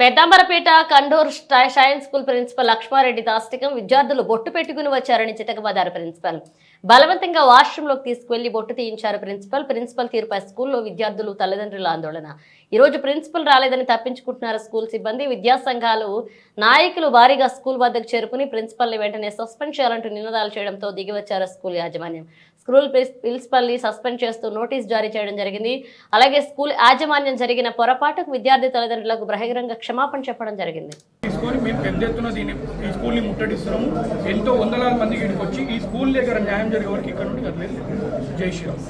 Peddamberpet Kandur science school principal Laxma Reddy దాష్టికం విద్యార్థులు బొట్టు పెట్టుకుని వచ్చారని చితకబాదారు ప్రిన్సిపల్. బలవంతంగా వాష్రూంలోకి తీసుకువెళ్ళి బొట్టు తీయించారు ప్రిన్సిపల్. ప్రిన్సిపల్ తీరుపై స్కూల్లో విద్యార్థులు తల్లిదండ్రుల ఆందోళన. ఈ రోజు ప్రిన్సిపల్ రాలేదని తప్పించుకుంటున్నారు స్కూల్ సిబ్బంది. విద్యా సంఘాలు నాయకులు భారీగా స్కూల్ వద్దకు చేరుకుని ప్రిన్సిపల్ని వెంటనే సస్పెండ్ చేయాలంటూ నినాదాలు చేయడంతో దిగివచ్చారు స్కూల్ యాజమాన్యం. స్కూల్ ప్రిన్సిపల్ని సస్పెండ్ చేస్తూ నోటీస్ జారీ చేయడం జరిగింది. అలాగే స్కూల్ యాజమాన్యం జరిగిన పొరపాటుకు విద్యార్థి తల్లిదండ్రులకు బహిరంగ క్షమాపణ చెప్పడం జరిగింది. తీసుకొని మేము పెద్ద ఎత్తున దీన్ని ఈ స్కూల్ని ముట్టడిస్తున్నాము. ఎంతో వందలాది మంది ఇక్కడికి వచ్చి ఈ స్కూల్ దగ్గర న్యాయం జరిగే వరకు ఇక్కడ నుండి కదలేదు జై శ్రీరామ్.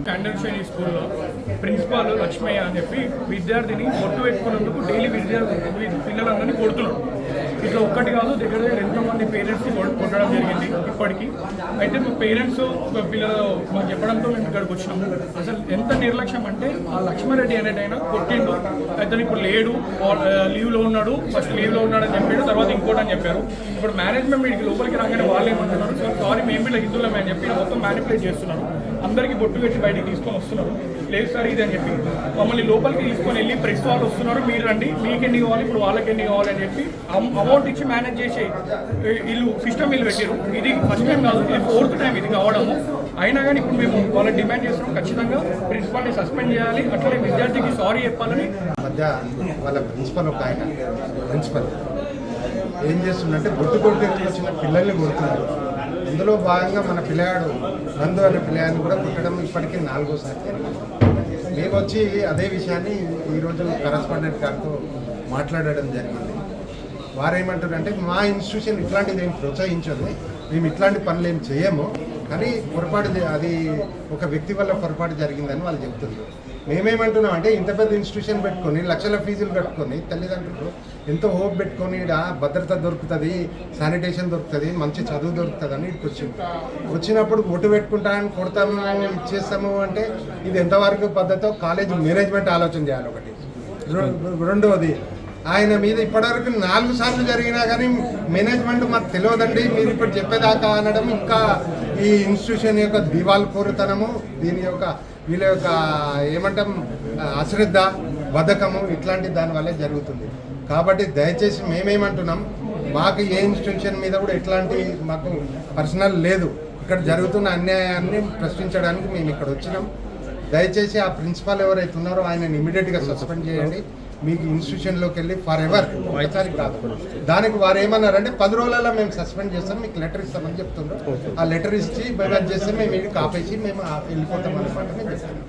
స్టాండర్డ్ శ్రేణి స్కూల్లో ప్రిన్సిపాల్ లక్ష్మయ్య అని చెప్పి విద్యార్థిని పొట్టు పెట్టుకున్నందుకు డైలీ విద్యార్థి పిల్లలందరినీ కొడుతున్నాడు ఇట్లా ఒక్కటి కాదు దగ్గర దగ్గర ఎంతోమంది పేరెంట్స్ కొట్టడం జరిగింది ఇప్పటికీ. అయితే మా పేరెంట్స్ పిల్లలు మాకు చెప్పడంతో మేము ఇక్కడికి వచ్చినాము అసలు ఎంత నిర్లక్ష్యం అంటే ఆ లక్ష్మారెడ్డి అనేటైనా కొట్టిండు. అతను ఇప్పుడు లేడు లీవ్లో ఉన్నాడు ఫస్ట్ లీవ్లో ఉన్నాడు అని చెప్పాడు తర్వాత ఇంకోటి అని చెప్పారు. ఇప్పుడు మేనేజ్మెంట్ మీడికి లోపలికి రాగానే వాళ్ళు ఏమంటున్నారు సార్ సారీ మేము వీళ్ళ హిందువులమే అని చెప్పి మొత్తం మ్యానిపులేట్ చేస్తున్నారు. అందరికీ బొట్టు పెట్టి బయటకు తీసుకొని వస్తున్నారు. లేదు సార్ ఇది అని చెప్పి. మమ్మల్ని లోపలికి తీసుకొని వెళ్ళి ప్రెస్ వాళ్ళు వస్తున్నారు. మీరు రండి మీకు ఎన్ని కావాలి ఇప్పుడు వాళ్ళకి ఎన్ని కావాలి అని చెప్పి అమౌంట్ ఇచ్చి మేనేజ్ చేసే వీళ్ళు సిస్టమ్ వీళ్ళు పెట్టారు ఇది ఫస్ట్ టైం కాదు ఇది ఫోర్త్ టైం ఇది కావడము. అయినా కానీ ఇప్పుడు మేము వాళ్ళని డిమాండ్ చేస్తున్నాం. ఖచ్చితంగా ప్రిన్సిపాల్ని సస్పెండ్ చేయాలి. అట్లనే విద్యార్థికి సారీ చెప్పాలని మధ్య వాళ్ళ ప్రిన్సిపల్ ఒక ఆయన ప్రిన్సిపల్ ఏం చేస్తుందంటే బొట్టు కొట్టి వచ్చిన పిల్లల్ని కొడుతున్నారు. అందులో భాగంగా మన పిల్లగాడు నందు అనే పిల్లగాడిని కూడా పుట్టడం ఇప్పటికీ నాలుగోసారి మేము వచ్చి అదే విషయాన్ని ఈరోజు కరస్పాండెంట్ గారితో మాట్లాడడం జరిగింది. వారేమంటారంటే మా ఇన్స్టిట్యూషన్ ఇట్లాంటిది ఏం ప్రోత్సహించదు. మేము ఇట్లాంటి పనులు ఏం చేయము. కానీ పొరపాటు జ- అది ఒక వ్యక్తి వల్ల పొరపాటు జరిగిందని వాళ్ళు చెప్తున్నారు మేమేమంటున్నాం అంటే ఇంత పెద్ద ఇన్స్టిట్యూషన్ పెట్టుకొని లక్షల ఫీజులు కట్టుకొని తల్లిదండ్రులు ఎంతో హోప్ పెట్టుకొని ఈడ భద్రత దొరుకుతుంది శానిటేషన్ దొరుకుతుంది మంచి చదువు దొరుకుతుంది అని ఇక్కడికి వచ్చింది. వచ్చినప్పుడు ఓటు పెట్టుకుంటాను కొడతాము ఇచ్చేస్తాము అంటే ఇది ఎంతవరకు పద్ధతో కాలేజ్ మేనేజ్మెంట్ ఆలోచన చేయాలి ఒకటి. రెండవది ఆయన మీద ఇప్పటివరకు నాలుగు సార్లు జరిగినా కానీ మేనేజ్మెంట్ మాకు తెలియదండి మీరు ఇప్పుడు చెప్పేదాకా అనడం ఇంకా ఈ ఇన్స్టిట్యూషన్ యొక్క దివాల్ కోరుతనము దీని యొక్క వీళ్ళ యొక్క ఏమంటాం అశ్రద్ధ బద్ధకము ఇట్లాంటి దానివల్లే జరుగుతుంది. కాబట్టి దయచేసి మేమేమంటున్నాం మాకు ఏ ఇన్స్టిట్యూషన్ మీద కూడా ఎట్లాంటి మాకు పర్సనల్ లేదు. ఇక్కడ జరుగుతున్న అన్యాయాన్ని ప్రశ్నించడానికి మేము ఇక్కడ వచ్చినాం. దయచేసి ఆ ప్రిన్సిపాల్ ఎవరైతే ఉన్నారో ఆయన ఇమీడియట్గా సస్పెండ్ చేయండి. మీకు ఇన్స్టిట్యూషన్లోకి వెళ్ళి ఫర్ ఎవర్ ఒకసారి కాదు దానికి వారు ఏమన్నారంటే పది రోజులలో మేము సస్పెండ్ చేస్తాం మీకు లెటర్ ఇస్తామని చెప్తున్నారు ఆ లెటర్ ఇచ్చి బయట చేస్తే మేము ఇది కాపేసి మేము ఆ- వెళ్ళిపోతాం అనమాట మేము చెప్తున్నాం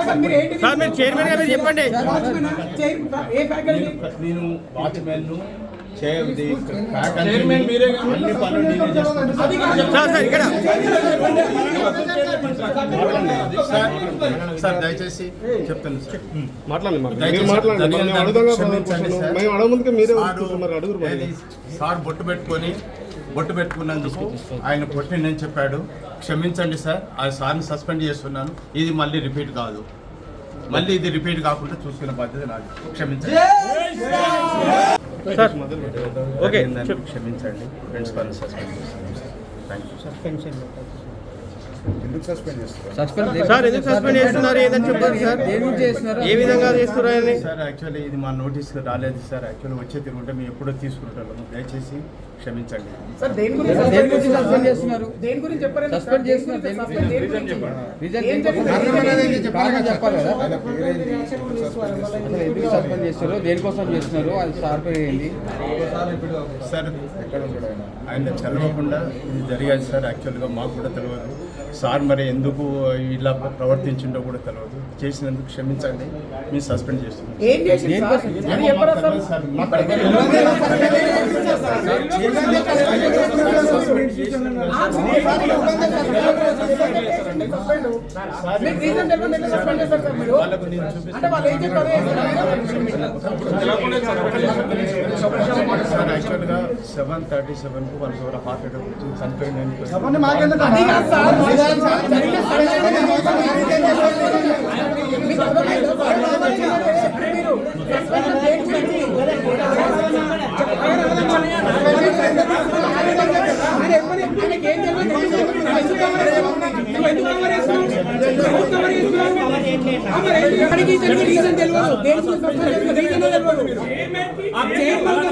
సార్ మీరు చైర్మన్ గారు చెప్పండి ఏ ఫ్యాకల్టీ నేను వాచ్మెన్ సార్ సార్ ఇక్కడ. సార్ సార్ దయచేసి చెప్తాను సార్. మాట్లాడండి సార్. బొట్టు పెట్టుకొని బొట్టు పెట్టుకున్నందుకు ఆయన కొట్టిందని చెప్పాడు. క్షమించండి సార్. ఆ సార్ని సస్పెండ్ చేస్తున్నాను. ఇది మళ్ళీ రిపీట్ కాదు. మళ్ళీ ఇది రిపీట్ కాకుండా చూసుకునే బాధ్యత నాది. క్షమించండి. సార్. ఓకే. క్షమించండి. ప్రిన్సిపాల్ని సస్పెండ్ చేస్తున్నాను sir thank you sir sir ఎందుకు సస్పెండ్ చేస్తున్నారు? ఏదని చెప్పండి సార్. ఏ విధంగా చేస్తున్నారని? సార్ యాక్చువల్లీ ఇది మా నోటీస్ రాలేదు సార్ యాక్చువల్లీ వచ్చే తిరుగుంటే మేము ఎప్పుడో తీసుకుంటాము. దయచేసి క్షమించండి. సార్ దేని గురించి దేని గురించి సస్పెండ్ చేస్తున్నారు? దేని గురించి చెప్పారు సస్పెండ్ చేస్తున్నారు? దేని గురించి? రీజన్ చెప్పాలి కదా. అసలు ఎందుకు సస్పెండ్ చేస్తున్నారు? దేనికోసం చేస్తున్నారు? అది సార్ పేరు ఏంటి? సార్ ఆయన? చదవకుండా ఇది జరిగాది సార్. యాక్చువల్గా మాకు కూడా తెలియదు సార్ మరి ఎందుకు ఇలా ప్రవర్తించిండో కూడా తెలియదు చేసినందుకు క్షమించండి. మేము సస్పెండ్ చేస్తున్నాం. ఏం చేసింది అంటే వాళ్ళు ఏం చెప్పారు యాక్చువల్గా సెవెన్ థర్టీ సెవెన్కు వాళ్ళకి ఎవరో హార్ట్ అటాక్ వచ్చింది చనిపోయిందని అది కాదు సార్ జరిగిన మీకు అర్థమైందా సార్? మీరు సస్పెన్షన్ దేని గురించి? ఆయన ఎవరి- ఆయనకి ఏం తెలియదు ఎందుకు నువ్వు ఎందుకు కవర్ చేస్తున్నావు? నువ్వు ఎందుకు కవర్ చేస్తున్నావు? ఇప్పటికీ ఇతనికి రీజన్ తెలియదు దేనికి సస్పెండ్ చేసిన రీజన్ తెలియదు ఆ చైర్మన్